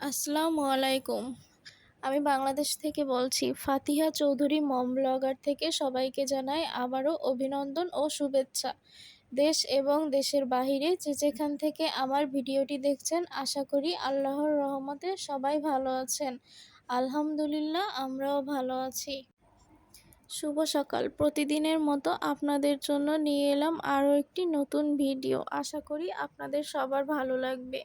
আসসালামু আলাইকুম। আমি বাংলাদেশ থেকে বলছি, ফাতিহা চৌধুরী মম ব্লগার থেকে সবাইকে জানাই আবারও অভিনন্দন ও শুভেচ্ছা। দেশ এবং দেশের বাহিরে যে যেখান থেকে আমার ভিডিওটি দেখছেন, আশা করি আল্লাহর রহমতে সবাই ভালো আছেন। আলহামদুলিল্লাহ, আমরাও ভালো আছি। শুভ সকাল। প্রতিদিনের মতো আপনাদের জন্য নিয়ে এলাম আরও একটি নতুন ভিডিও। আশা করি আপনাদের সবার ভালো লাগবে।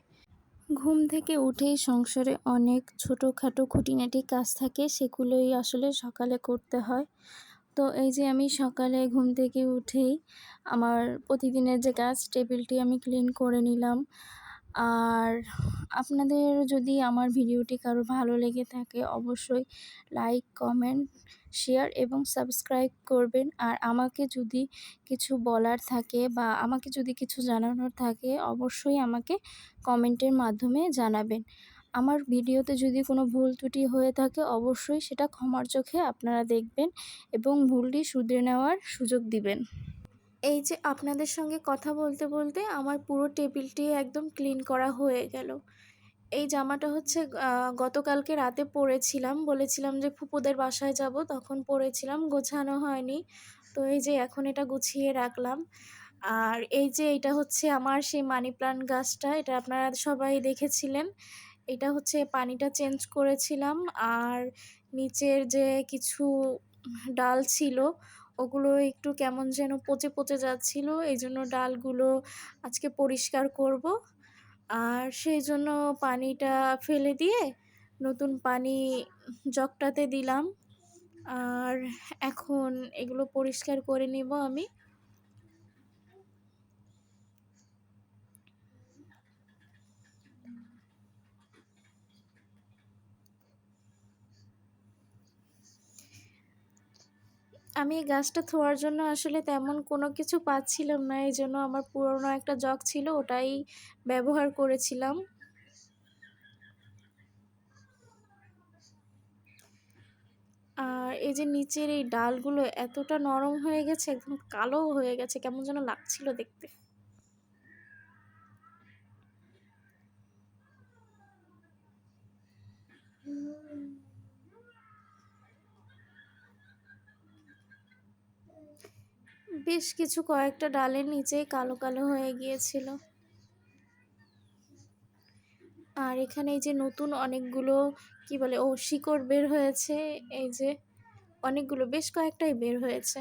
ঘুম থেকে উঠেই সংসারে অনেক ছোটোখাটো খুঁটিনাটি কাজ থাকে, সেগুলোই আসলে সকালে করতে হয়। তো এই যে আমি সকালে ঘুম থেকে উঠেই আমার প্রতিদিনের যে কাজ, টেবিলটি আমি ক্লিন করে নিলাম। আর আপনাদের যদি আমার ভিডিওটি কারও ভালো লেগে থাকে, অবশ্যই লাইক, কমেন্ট শেয়ার এবং সাবস্ক্রাইব করবেন। আর আমাকে যদি কিছু বলার থাকে বা আমাকে যদি কিছু জানানোর থাকে, অবশ্যই আমাকে কমেন্টের মাধ্যমে জানাবেন। আমার ভিডিওতে যদি কোনো ভুল ত্রুটি হয়ে থাকে, অবশ্যই সেটা ক্ষমার চোখে আপনারা দেখবেন এবং ভুলটি শুধরে নেওয়ার সুযোগ দিবেন। এই যে আপনাদের সঙ্গে কথা বলতে বলতে আমার পুরো টেবিলটি একদম ক্লিন করা হয়ে গেল। এই জামাটা হচ্ছে গতকালকে রাতে পরেছিলাম। বলেছিলাম যে ফুপুদের বাসায় যাব, তখন পরেছিলাম, গোছানো হয়নি। তো এই যে এখন এটা গুছিয়ে রাখলাম। আর এই যে এটা হচ্ছে আমার সেই মানি প্লান্ট গাছটা, এটা আপনারা সবাই দেখেছিলেন। এটা হচ্ছে পানিটা চেঞ্জ করেছিলাম। আর নিচের যে কিছু ডাল ছিল, ওগুলো একটু কেমন যেন পচে পচে যাচ্ছিল। এই জন্য ডালগুলো আজকে পরিষ্কার করব। আর সেই জন্য পানিটা ফেলে দিয়ে নতুন পানি জগটাতে দিলাম। আর এখন এগুলো পরিষ্কার করে নেব আমি। আমি এই গাছটা থোয়ার জন্য আসলে তেমন কোনো কিছু পাচ্ছিলাম না। এই জন্য আমার পুরনো একটা জগ ছিল, ওটাই ব্যবহার করেছিলাম। আর এই যে নিচের এই ডালগুলো এতটা নরম হয়ে গেছে, একদম কালো হয়ে গেছে, কেমন যেন লাগছিল দেখতে। বেশ কিছু কয়েকটা ডালের নিচেই কালো কালো হয়ে গিয়েছিল। আর এখানে এই যে নতুন অনেকগুলো, কি বলে, ও শিকড় বের হয়েছে, এই যে অনেকগুলো, বেশ কয়েকটাই বের হয়েছে।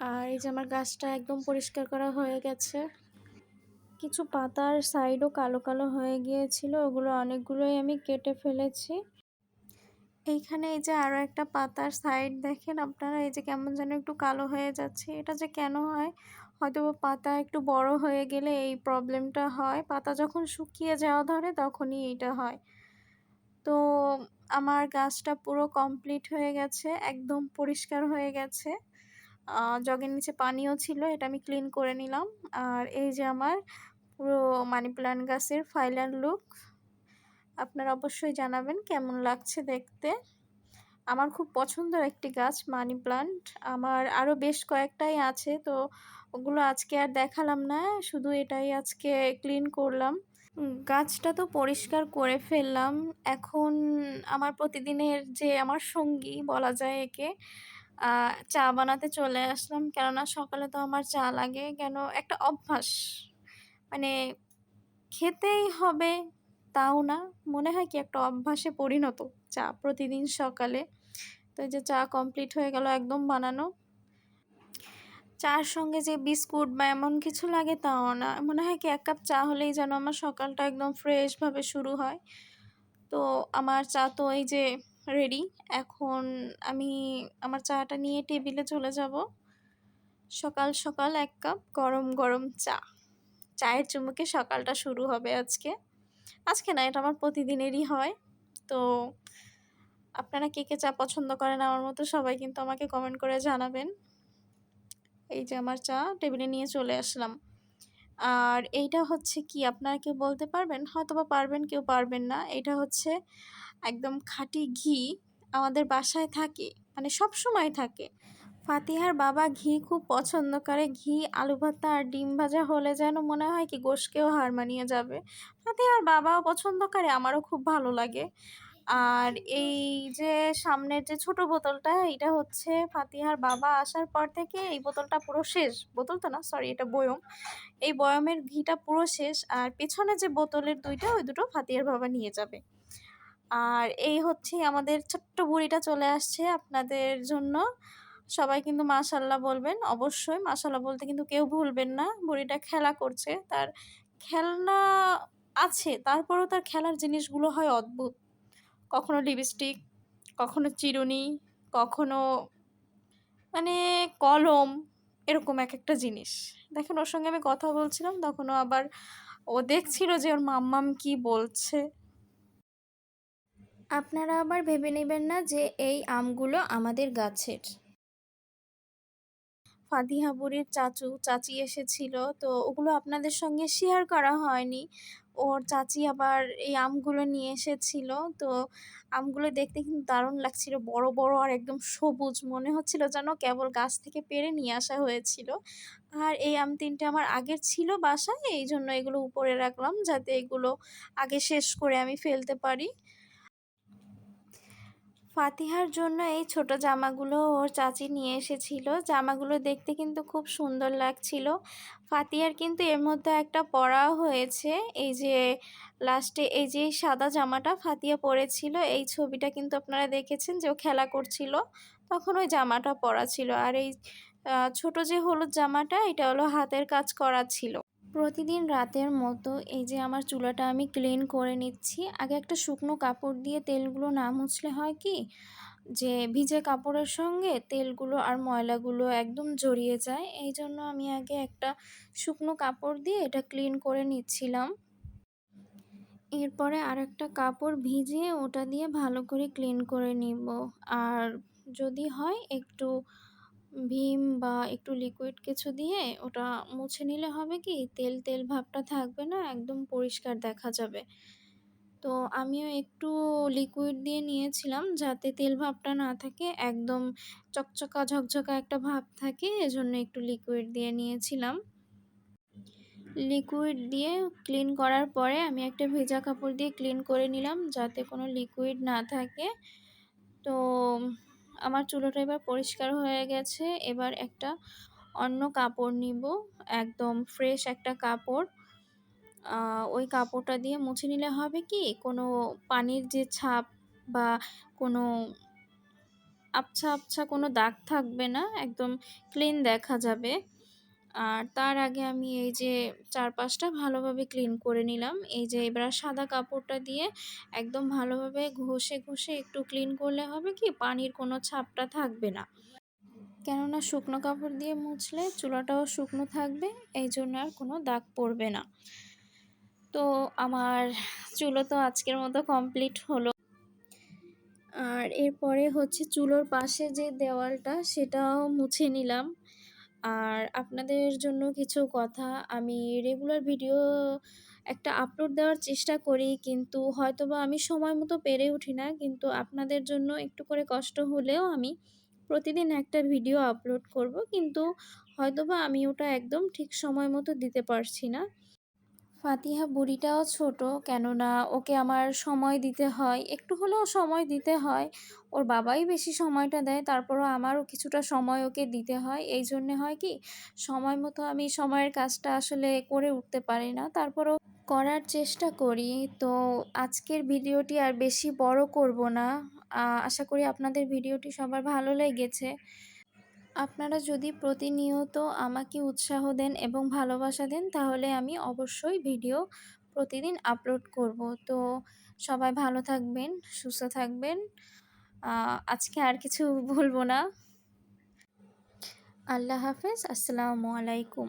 আর এই যে আমার গাছটা একদম পরিষ্কার করা হয়ে গেছে। কিছু পাতার সাইডও কালো কালো হয়ে গিয়েছিল, ওগুলো অনেকগুলোই আমি কেটে ফেলেছি। এইখানে এই যে আরও একটা পাতার সাইড দেখেন, আপনারা এই যে কেমন যেন একটু কালো হয়ে যাচ্ছে। এটা যে কেন হয়? হয়তো পাতা একটু বড় হয়ে গেলে এই প্রবলেমটা হয়। পাতা যখন শুকিয়ে যাওয়া ধরে তখনই এইটা হয়। তো আমার গাছটা পুরো কমপ্লিট হয়ে গেছে, একদম পরিষ্কার হয়ে গেছে। জগের নিচে পানিও ছিল, এটা আমি ক্লিন করে নিলাম। আর এই যে আমার পুরো মানি প্লান্ট গাছের ফাইনাল লুক আপনারা অবশ্যই জানাবেন কেমন লাগছে দেখতে। আমার খুব পছন্দের একটি গাছ, মানি প্লান্ট। আমার আরও বেশ কয়েকটাই আছে, তো ওগুলো আজকে আর দেখালাম না, শুধু এটাই আজকে ক্লিন করলাম। গাছটা তো পরিষ্কার করে ফেললাম। এখন আমার প্রতিদিনের যে আমার সঙ্গী বলা যায় একে চা বানাতে চলে আসলাম। কেননা সকালে তো আমার চা লাগে, কেন একটা অভ্যাস। মানে খেতেই হবে তাও না। মনে হয় কি একটা অভ্যাসে পরিণত। চা প্রতিদিন সকালে। তো এই যে চা কমপ্লিট হয়ে গেল একদম বানানো। চার সঙ্গে যে বিস্কুট বা এমন কিছু লাগে তাও না। মনে হয় কি এক কাপ চা হলেই যেন আমার সকালটা একদম ফ্রেশভাবে শুরু হয়। তো আমার চা তো এই যে রেডি এখন আমি আমার চাটা নিয়ে টেবিলে চলে যাব। সকাল সকাল এক কাপ গরম গরম চা। চায়ের চুমুকে সকালটা শুরু হবে আজকে। আজকে না, এটা আমার প্রতিদিনেরই হয়। তো আপনারা কে কে চা পছন্দ করেন আমার মতো সবাই কিন্তু আমাকে কমেন্ট করে জানাবেন। এই যে আমার চা, টেবিলে নিয়ে চলে আসলাম। আর এইটা হচ্ছে কি, আপনারা কেউ বলতে পারবেন? হয়তো বা পারবেন, কেউ পারবেন না। এটা হচ্ছে একদম খাঁটি ঘি আমাদের বাসায় থাকে মানে সব সময় থাকে। ফাতিহার বাবা ঘি খুব পছন্দ করে। ঘি, আলু ভাতা আর ডিম ভাজা হলে যেন মনে হয় কি গোশকেও হার মানিয়ে যাবে। ফাতিহার বাবাও পছন্দ করে, আমারও খুব ভালো লাগে। আর এই যে সামনের যে ছোট বোতলটা এটা হচ্ছে ফাতিহার বাবা আসার পর থেকে এই বোতলটা পুরো শেষ। বোতল তো না সরি এটা বয়ম। এই বয়মের ঘিটা পুরো শেষ, আর পেছনে যে বোতলের দুইটা, ওই দুটো ফাতিহার বাবা নিয়ে যাবে। আর এই হচ্ছে আমাদের ছোট্ট বুড়িটা চলে আসছে আপনাদের জন্য। সবাই কিন্তু মাশাল্লাহ বলবেন, অবশ্যই মাশাল্লাহ বলতে কিন্তু কেউ ভুলবেন না। বুড়িটা খেলা করছে, তার খেলনা আছে, তারপরেও তার খেলার জিনিসগুলো হয় অদ্ভুত। কখনো লিপস্টিক কখনো চিরুনি, কখনো মানে কলম, এরকম এক একটা জিনিস। দেখেন, ওর সঙ্গে আমি কথা বলছিলাম, তখনও আবার ও দেখছিল যে ওর মাম্মাম কি বলছে। আপনারা আবার ভেবে নেবেন না যে এই আমগুলো আমাদের গাছের। ফাদিহা বুড়ির চাচু, চাচি এসেছিল, তো ওগুলো আপনাদের সঙ্গে শেয়ার করা হয়নি। ওর চাচি আবার এই আমগুলো নিয়ে এসেছিল। তো আমগুলো দেখতে কিন্তু দারুণ লাগছিল, বড় বড় আর একদম সবুজ। মনে হচ্ছিল যেন কেবল গাছ থেকে পেরে নিয়ে আসা হয়েছিল। আর এই আম তিনটে আমার আগের ছিল বাসায় এই জন্য এগুলো উপরে রাখলাম যাতে এগুলো আগে শেষ করে আমি ফেলতে পারি। ফাতিহার জন্য এই ছোট জামাগুলো ওর চাচি নিয়ে এসেছিল। জামাগুলো দেখতে কিন্তু খুব সুন্দর লাগছিল। ফাতিহার কিন্তু এর মধ্যে একটা পরা হয়েছে। এই যে লাস্টে এই যে সাদা জামাটা ফাতিয়া পরেছিল, এই ছবিটা কিন্তু আপনারা দেখেছেন যে ও খেলা করছিল, তখন ওই জামাটা পরা ছিল। আর এই ছোট যে হলুদ জামাটা, এটা হলো হাতের কাজ করা ছিল। প্রতিদিন রাতের মতো এই যে আমার চুলাটা আমি ক্লিন করে নিচ্ছি। আগে একটা শুকনো কাপড় দিয়ে তেলগুলো না মুছলে হয় কি? যে ভিজে কাপড়ের সঙ্গে তেলগুলো আর ময়লাগুলো একদম জড়িয়ে যায়। এই জন্য আমি আগে একটা শুকনো কাপড় দিয়ে এটা ক্লিন করে নিচ্ছিলাম। এরপরে আর একটা কাপড় ভিজিয়ে ওটা দিয়ে ভালো করে ক্লিন করে নিব। আর যদি হয় একটু ভীম বা একটু লিকুইড কিছু দিয়ে ওটা মুছে নিলে হবে কি, তেল তেল ভাবটা থাকবে না, একদম পরিষ্কার দেখা যাবে। তো আমিও একটু লিকুইড দিয়ে নিয়েছিলাম যাতে তেল ভাবটা না থাকে, একদম চকচকা, ঝকঝকা একটা ভাব থাকে, এজন্য একটু লিকুইড দিয়ে নিয়েছিলাম। লিকুইড দিয়ে ক্লিন করার পরে আমি একটা ভেজা কাপড় দিয়ে ক্লিন করে নিলাম যাতে কোনো লিকুইড না থাকে। তো আমার চুলোটা এবার পরিষ্কার হয়ে গেছে। এবার একটা অন্য কাপড় নিব, একদম ফ্রেশ একটা কাপড়। ওই কাপড়টা দিয়ে মুছে নিলে হবে কি, কোনো পানির যে ছাপ বা কোনো আবছা আবছা কোনো দাগ থাকবে না, একদম ক্লিন দেখা যাবে। আর তার আগে আমি এই যে চারপাশটা ভালোভাবে ক্লিন করে নিলাম। এই যে এবার সাদা কাপড়টা দিয়ে একদম ভালোভাবে ঘষে ঘষে একটু ক্লিন করলে হবে কি? পানির কোনো ছাপটা থাকবে না। কেননা শুকনো কাপড় দিয়ে মুছলে চুলাটাও শুকনো থাকবে, এই জন্য আর কোনো দাগ পড়বে না। তো আমার চুলো তো আজকের মতো কমপ্লিট হলো। আর এরপরে হচ্ছে চুলোর পাশে যে দেওয়ালটা সেটাও মুছে নিলাম। আর আপনাদের জন্য কিছু কথা, আমি রেগুলার ভিডিও একটা আপলোড দেওয়ার চেষ্টা করি, কিন্তু হয়তোবা আমি সময় মতো পেরে উঠি না, কিন্তু আপনাদের জন্য একটু করে কষ্ট হলেও আমি প্রতিদিন একটা ভিডিও আপলোড করব, কিন্তু হয়তোবা আমি ওটা একদম ঠিক সময় মতো দিতে পারছি না। ফাতিহা বুড়িটাও ছোট, কেননা ওকে আমার সময় দিতে হয়। একটু হলেও সময় দিতে হয়। ওর বাবাই বেশি সময়টা দেয়, তারপরও আমারও কিছুটা সময় ওকে দিতে হয়। এই জন্যে হয় কি, সময় মতো আমি সময়ের কাজটা আসলে করে উঠতে পারি না। তারপরও করার চেষ্টা করি। তো আজকের ভিডিওটি আর বেশি বড় করব না। আশা করি আপনাদের ভিডিওটি সবার ভালো লেগেছে। আপনারা যদি প্রতিনিয়ত আমাকে উৎসাহ দেন এবং ভালোবাসা দেন, তাহলে আমি অবশ্যই ভিডিও প্রতিদিন আপলোড করব। তো সবাই ভালো থাকবেন, সুস্থ থাকবেন। আজকে আর কিছু বলব না। আল্লাহ হাফেজ, আসসালামু আলাইকুম।